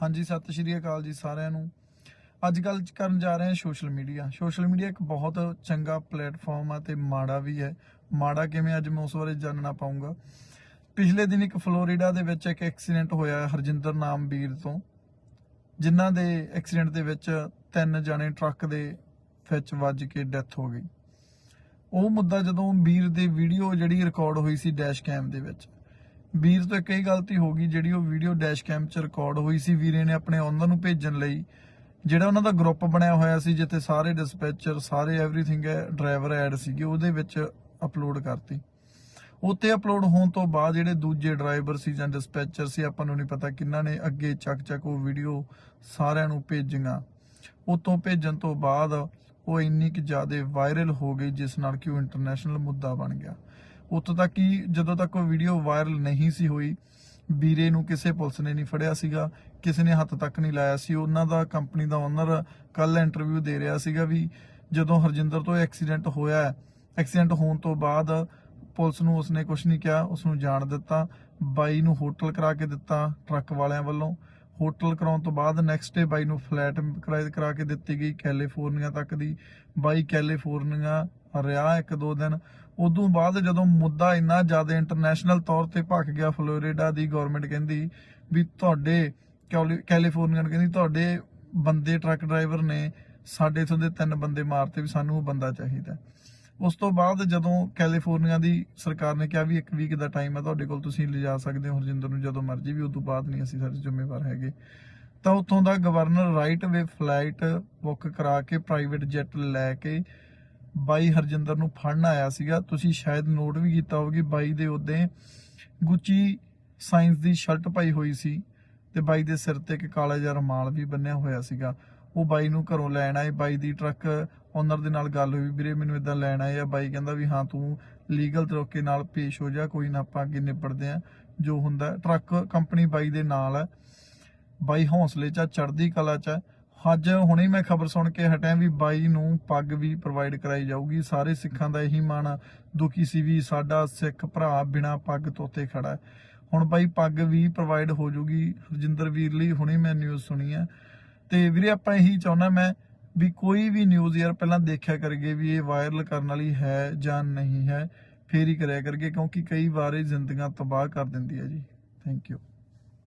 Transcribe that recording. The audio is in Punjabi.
ਹਾਂਜੀ, ਸਤਿ ਸ਼੍ਰੀ ਅਕਾਲ ਜੀ ਸਾਰਿਆਂ ਨੂੰ। ਅੱਜ ਕੱਲ ਕਰਨ ਜਾ ਰਹੇ ਹਾਂ ਸੋਸ਼ਲ ਮੀਡੀਆ ਸੋਸ਼ਲ ਮੀਡੀਆ ਇੱਕ ਬਹੁਤ ਚੰਗਾ ਪਲੇਟਫਾਰਮ ਆ ਤੇ ਮਾੜਾ ਵੀ ਹੈ। ਮਾੜਾ ਕਿਵੇਂ, ਅੱਜ ਮੈਂ ਉਸ ਬਾਰੇ ਜਾਣਨਾ ਪਾਉਂਗਾ ਪਿਛਲੇ ਦਿਨ ਇੱਕ ਫਲੋਰੀਡਾ ਦੇ ਵਿੱਚ ਇੱਕ ਐਕਸੀਡੈਂਟ ਹੋਇਆ ਹਰਜਿੰਦਰ ਨਾਮ ਵੀਰ ਤੋਂ, ਜਿਨ੍ਹਾਂ ਦੇ ਐਕਸੀਡੈਂਟ ਦੇ ਵਿੱਚ ਤਿੰਨ ਜਣੇ ਟਰੱਕ ਦੇ ਵਿੱਚ ਵੱਜ ਕੇ ਡੈਥ ਹੋ ਗਈ। ਉਹ ਮੁੱਦਾ ਜਦੋਂ ਵੀਰ ਦੇ ਵੀਡੀਓ ਜਿਹੜੀ ਰਿਕਾਰਡ ਹੋਈ ਸੀ ਡੈਸ਼ ਕੈਮ ਦੇ ਵਿੱਚ ਵੀਰ ਤੋਂ ਕਈ ਗਲਤੀ ਹੋ ਗਈ, ਜਿਹੜੀ ਉਹ ਵੀਡੀਓ ਡੈਸ਼ ਕੈਮ 'ਚ ਰਿਕਾਰਡ ਹੋਈ ਸੀ, ਵੀਰੇ ਨੇ ਆਪਣੇ ਓਨਰ ਨੂੰ ਭੇਜਣ ਲਈ, ਜਿਹੜਾ ਉਹਨਾਂ ਦਾ ਗਰੁੱਪ ਬਣਿਆ ਹੋਇਆ ਸੀ, ਜਿੱਥੇ ਸਾਰੇ ਡਿਸਪੈਚਰ ਸਾਰੇ ਐਵਰੀਥਿੰਗ ਹੈ ਡਰਾਈਵਰ ਐਡ ਸੀਗੇ, ਉਹਦੇ ਵਿੱਚ ਅਪਲੋਡ ਕਰਤੀ। ਉੱਤੇ ਅਪਲੋਡ ਹੋਣ ਤੋਂ ਬਾਅਦ ਜਿਹੜੇ ਦੂਜੇ ਡਰਾਈਵਰ ਸੀ ਜਾਂ ਡਿਸਪੈਚਰ ਸੀ, ਆਪਾਂ ਨੂੰ ਨਹੀਂ ਪਤਾ ਕਿੰਨਾਂ ਨੇ ਅੱਗੇ ਚੱਕ ਚੱਕ ਉਹ ਵੀਡੀਓ ਸਾਰਿਆਂ ਨੂੰ ਭੇਜੀਆਂ। ਉਤੋਂ ਭੇਜਣ ਤੋਂ ਬਾਅਦ ਉਹ ਇੰਨੀ ਕਿ ਜ਼ਿਆਦਾ ਵਾਇਰਲ ਹੋ ਗਈ, ਜਿਸ ਨਾਲ ਕਿ ਉਹ ਇੰਟਰਨੈਸ਼ਨਲ ਮੁੱਦਾ ਬਣ ਗਿਆ। ਉੱਥੋਂ ਤੱਕ ਕਿ ਜਦੋਂ ਤੱਕ ਉਹ ਵੀਡੀਓ ਵਾਇਰਲ ਨਹੀਂ ਸੀ ਹੋਈ, ਵੀਰੇ ਨੂੰ ਕਿਸੇ ਪੁਲਿਸ ਨੇ ਨਹੀਂ ਫੜਿਆ ਸੀਗਾ, ਕਿਸੇ ਨੇ ਹੱਥ ਤੱਕ ਨਹੀਂ ਲਾਇਆ ਸੀ। ਉਹਨਾਂ ਦਾ ਕੰਪਨੀ ਦਾ ਓਨਰ ਕੱਲ ਇੰਟਰਵਿਊ ਦੇ ਰਿਹਾ ਸੀਗਾ ਵੀ ਜਦੋਂ ਹਰਜਿੰਦਰ ਤੋਂ ਐਕਸੀਡੈਂਟ ਹੋਇਆ ਐਕਸੀਡੈਂਟ ਹੋਣ ਤੋਂ ਬਾਅਦ ਪੁਲਿਸ ਨੂੰ ਉਸਨੇ ਕੁਝ ਨਹੀਂ ਕਿਹਾ ਉਸ ਨੂੰ ਜਾਣ ਦਿੱਤਾ, ਬਾਈ ਨੂੰ ਹੋਟਲ ਕਰਾ ਕੇ ਦਿੱਤਾ ਟਰੱਕ ਵਾਲਿਆਂ ਵੱਲੋਂ। ਹੋਟਲ ਕਰਾਉਣ ਤੋਂ ਬਾਅਦ ਨੈਕਸਟ ਡੇ ਬਾਈ ਨੂੰ ਫਲੈਟ ਕਿਰਾਏ ਕਰਾ ਕੇ ਦਿੱਤੀ ਗਈ ਕੈਲੀਫੋਰਨੀਆ ਤੱਕ ਦੀ। ਬਾਈ ਕੈਲੀਫੋਰਨੀਆ ਰਿਹਾ ਇੱਕ ਦੋ ਦਿਨ। ਉਦੋਂ ਬਾਅਦ ਜਦੋਂ ਮੁੱਦਾ ਇੰਨਾ ਜ਼ਿਆਦਾ ਇੰਟਰਨੈਸ਼ਨਲ ਤੌਰ ਤੇ ਭਖ ਗਿਆ ਫਲੋਰੀਡਾ ਦੀ ਗਵਰਨਮੈਂਟ ਕਹਿੰਦੀ ਵੀ ਤੁਹਾਡੇ ਕੈਲੀ- ਕੈਲੀਫੋਰਨੀਆ ਨੂੰ ਕਹਿੰਦੀ ਤੁਹਾਡੇ ਬੰਦੇ ਟਰੱਕ ਡਰਾਈਵਰ ਨੇ ਸਾਡੇ ਇਥੋਂ ਦੇ ਤਿੰਨ ਬੰਦੇ ਮਾਰਤੇ ਵੀ ਸਾਨੂੰ ਉਹ ਬੰਦਾ ਚਾਹੀਦਾ। ਉਸ ਤੋਂ ਬਾਅਦ ਜਦੋਂ ਕੈਲੀਫੋਰਨੀਆ ਦੀ ਸਰਕਾਰ ਨੇ ਕਿਹਾ ਵੀ ਇੱਕ ਵੀਕ ਦਾ ਟਾਈਮ ਹੈ, ਤੁਹਾਡੇ ਕੋਲ ਤੁਸੀਂ ਲਿਜਾ ਸਕਦੇ ਹੋ ਹਰਜਿੰਦਰ ਨੂੰ ਜਦੋਂ ਮਰਜ਼ੀ ਵੀ, ਉਦੋਂ ਬਾਅਦ ਨਹੀਂ ਅਸੀਂ ਸਾਡੇ ਜ਼ਿੰਮੇਵਾਰ ਹੈਗੇ। ਤਾਂ ਉੱਥੋਂ ਦਾ governor right way flight book ਕਰਾ ਕੇ ਪ੍ਰਾਈਵੇਟ ਜੈਟ ਲੈ ਕੇ ਬਾਈ ਹਰਜਿੰਦਰ ਨੂੰ ਫੜਨ ਆਇਆ ਸੀਗਾ। ਤੁਸੀਂ ਸ਼ਾਇਦ ਨੋਟ ਵੀ ਕੀਤਾ ਹੋਵੇਗੀ ਬਾਈ ਦੇ ਉੱਤੇ ਗੁੱਚੀ ਸਾਇੰਸ ਦੀ ਸ਼ਰਟ ਪਾਈ ਹੋਈ ਸੀ ਤੇ ਬਾਈ ਦੇ ਸਿਰ ਤੇ ਇੱਕ ਕਾਲਾ ਜਿਹਾ ਰੁਮਾਲ ਵੀ ਬੰਨਿਆ ਹੋਇਆ ਸੀਗਾ। ਉਹ ਬਾਈ ਨੂੰ ਘਰੋਂ ਲੈਣ ਆਏ। ਬਾਈ ਦੀ ਟਰੱਕ ਓਨਰ ਦੇ ਨਾਲ ਗੱਲ ਹੋਈ ਵੀਰੇ ਮੈਨੂੰ ਇਦਾਂ ਲੈਣ ਆਏ ਆ। ਬਾਈ ਕਹਿੰਦਾ ਵੀ ਹਾਂ ਤੂੰ ਲੀਗਲ ਤਰੀਕੇ ਨਾਲ ਪੇਸ਼ ਹੋ ਜਾ ਕੋਈ ਨਾ ਆਪਾਂ ਅੱਗੇ ਨਿਪੜਦੇ ਆ। ਜੋ ਹੁੰਦਾ ਟਰੱਕ ਕੰਪਨੀ ਬਾਈ ਦੇ ਨਾਲ ਹੈ ਬਾਈ ਹੌਸਲੇ 'ਚ ਆ, ਚੜ੍ਹਦੀ ਕਲਾ 'ਚ ਹੈ। ਅੱਜ ਹੁਣੇ ਮੈਂ ਖਬਰ ਸੁਣ ਕੇ ਹਟਿਆ ਵੀ ਬਾਈ ਨੂੰ ਪੱਗ ਵੀ ਪ੍ਰੋਵਾਈਡ ਕਰਾਈ ਜਾਊਗੀ। ਸਾਰੇ ਸਿੱਖਾਂ ਦਾ ਇਹੀ ਮਨ ਦੁਖੀ ਸੀ ਵੀ ਸਾਡਾ ਸਿੱਖ ਭਰਾ ਬਿਨਾ ਪੱਗ ਤੋਤੇ ਖੜਾ ਹੈ। ਹੁਣ ਬਾਈ ਪੱਗ ਵੀ ਪ੍ਰੋਵਾਈਡ ਹੋ ਜਾਊਗੀ। ਰਜਿੰਦਰ ਵੀਰ ਲਈ ਹੁਣੇ ਮੈਂ ਨਿਊਜ਼ ਸੁਣੀ ਹੈ ਤੇ ਵੀਰੇ ਆਪਾਂ ਇਹੀ ਚਾਹੁੰਦਾ ਮੈਂ ਵੀ ਕੋਈ ਵੀ ਨਿਊਜ਼ ਯਾਰ ਪਹਿਲਾਂ ਦੇਖਿਆ ਕਰਗੇ ਵੀ ਇਹ ਵਾਇਰਲ ਕਰਨ ਵਾਲੀ ਹੈ ਜਾਂ ਨਹੀਂ ਹੈ। ਫੇਰ ਹੀ ਕਰਿਆ ਕਰਗੇ ਕਿਉਂਕਿ ਕਈ ਵਾਰ ਇਹ ਜ਼ਿੰਦਗੀਆਂ ਤਬਾਹ ਕਰ ਦਿੰਦੀ ਹੈ ਜੀ। Thank you